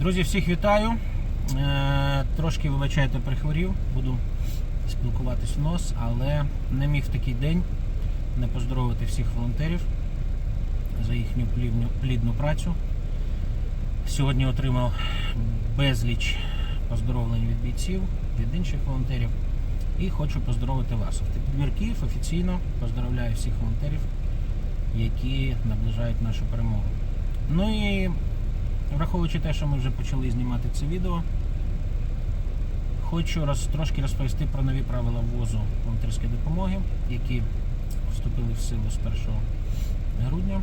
Друзі, всіх вітаю. Е, Трошки вибачайте, прихворів, буду спілкуватись в нос, але не міг в такий день не поздоровити всіх волонтерів за їхню плідну, працю. Сьогодні отримав безліч поздоровлень від бійців, від інших волонтерів. І хочу поздоровити вас. Автопідбір Київ офіційно поздоровляю всіх волонтерів, які наближають нашу перемогу. Ну і враховуючи те, що ми вже почали знімати це відео, хочу роз, трошки розповісти про нові правила ввозу волонтерської допомоги, які вступили в силу з 1 грудня.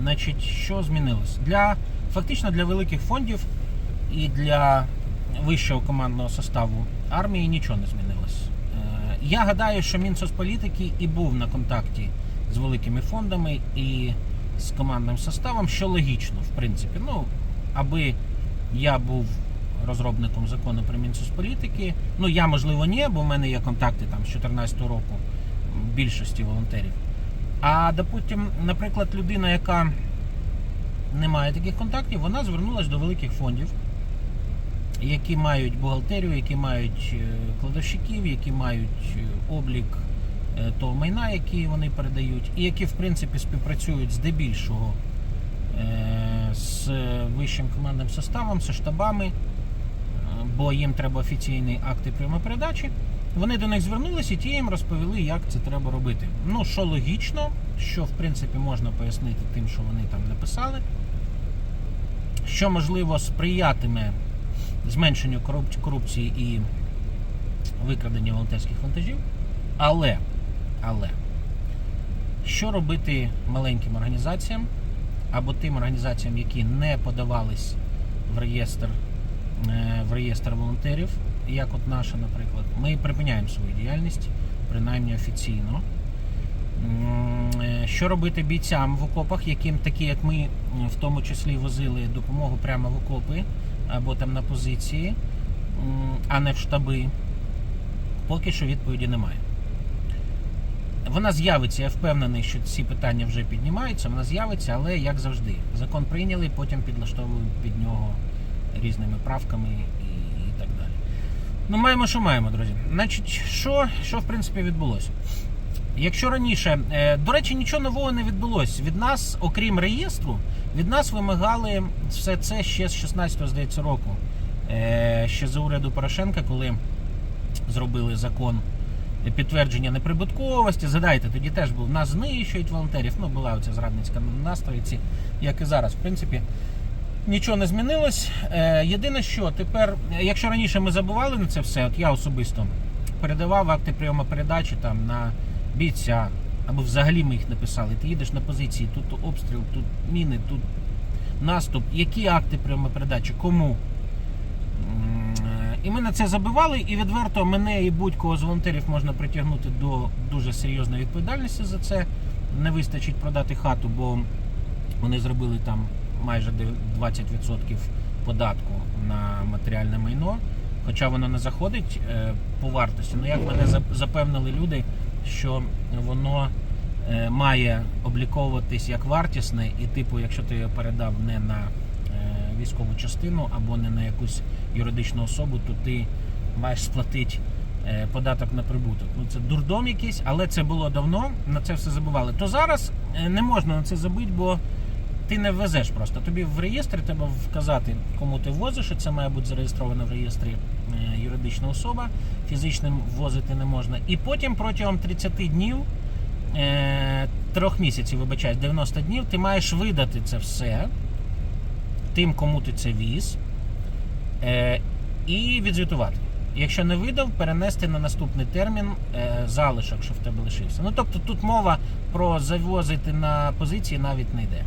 Значить, що змінилось? Для, фактично для великих фондів і для вищого командного составу армії нічого не змінилось. Е, Я гадаю, що Мінсоцполітики і був на контакті з великими фондами і з командним составом, що логічно, в принципі. Ну, аби я був розробником закону про Мінсоцполітики, ну я можливо ні, бо в мене є контакти там з 2014 року більшості волонтерів. А допустим, наприклад, людина, яка не має таких контактів, вона звернулася до великих фондів, які мають бухгалтерію, які мають е, кладовщиків, які мають е, облік того майна, який вони передають, і які в принципі співпрацюють здебільшого е, з вищим командним составом, з штабами, е, бо їм треба офіційні акти прямопередачі. Вони до них звернулися і ті їм розповіли, як це треба робити. Ну, що логічно, що в принципі можна пояснити тим, що вони там написали, що можливо сприятиме зменшенню корупції і викраденню волонтерських вантажів. Але, але, що робити маленьким організаціям або тим організаціям, які не подавались в реєстр, е, в реєстр волонтерів, як от наша, наприклад, ми припиняємо свою діяльність, принаймні офіційно. Е, Що робити бійцям в окопах, яким такі, як ми, в тому числі возили допомогу прямо в окопи або там на позиції, а не в штаби? Поки що відповіді немає. Вона з'явиться, я впевнений, що ці питання вже піднімаються, вона з'явиться, але як завжди, закон прийняли, потім підлаштовують під нього різними правками і, і так далі. Ну, маємо, що маємо, друзі. Значить, що, що в принципі відбулося? Якщо раніше, е, до речі, нічого нового не відбулося. Від нас, окрім реєстру, від нас вимагали все це ще з 16-го, здається, року. Е, Ще за уряду Порошенка, коли зробили закон підтвердження неприбутковості. Згадайте, тоді теж був нас знищують волонтерів. Ну, була оця зрадницька настроїці, як і зараз. В принципі, нічого не змінилось. Е, єдине, що тепер, якщо раніше ми забували на це все, от я особисто передавав акти прийому передачі там на бійця, або взагалі ми їх не писали. Ти їдеш на позиції, тут обстріл, тут міни, тут наступ. Які акти прийому передачі? Кому? І ми на це забивали, і відверто мене і будь-кого з волонтерів можна притягнути до дуже серйозної відповідальності за це. Не вистачить продати хату, бо вони зробили там майже 20% податку на матеріальне майно. Хоча воно не заходить е, по вартості. Ну як мене запевнили люди, що воно е, має обліковуватись як вартісне, і типу, якщо ти його передав не на е, військову частину або не на якусь юридичну особу, то ти маєш сплатити е, податок на прибуток. Ну це дурдом якийсь, але це було давно. На це все забували. То зараз е, не можна на це забити, бо ти не ввезеш просто. Тобі в реєстрі треба вказати, кому ти ввозиш, і це має бути зареєстровано в реєстрі е, юридична особа. Фізичним ввозити не можна. І потім протягом 30 днів, трьох місяців, вибачаюсь, 90 днів, ти маєш видати це все тим, кому ти це віз, і відзвітувати. Якщо не видав, перенести на наступний термін е, залишок, що в тебе лишився. Ну тобто тут мова про завозити на позиції навіть не йде.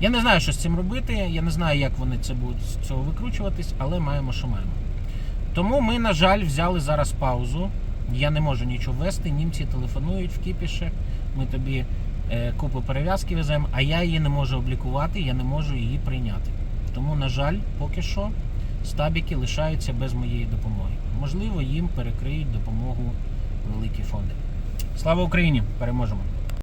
Я не знаю, що з цим робити. Я не знаю, як вони це будуть з цього викручуватись, але маємо, що маємо. Тому ми, на жаль, взяли зараз паузу. Я не можу нічого вести. Німці телефонують в кіпіше. Ми тобі е, купу перев'язки веземо, а я її не можу облікувати, я не можу її прийняти. Тому, на жаль, поки що стабіки лишаються без моєї допомоги. Можливо, їм перекриють допомогу великі фонди. Слава Україні! Переможемо!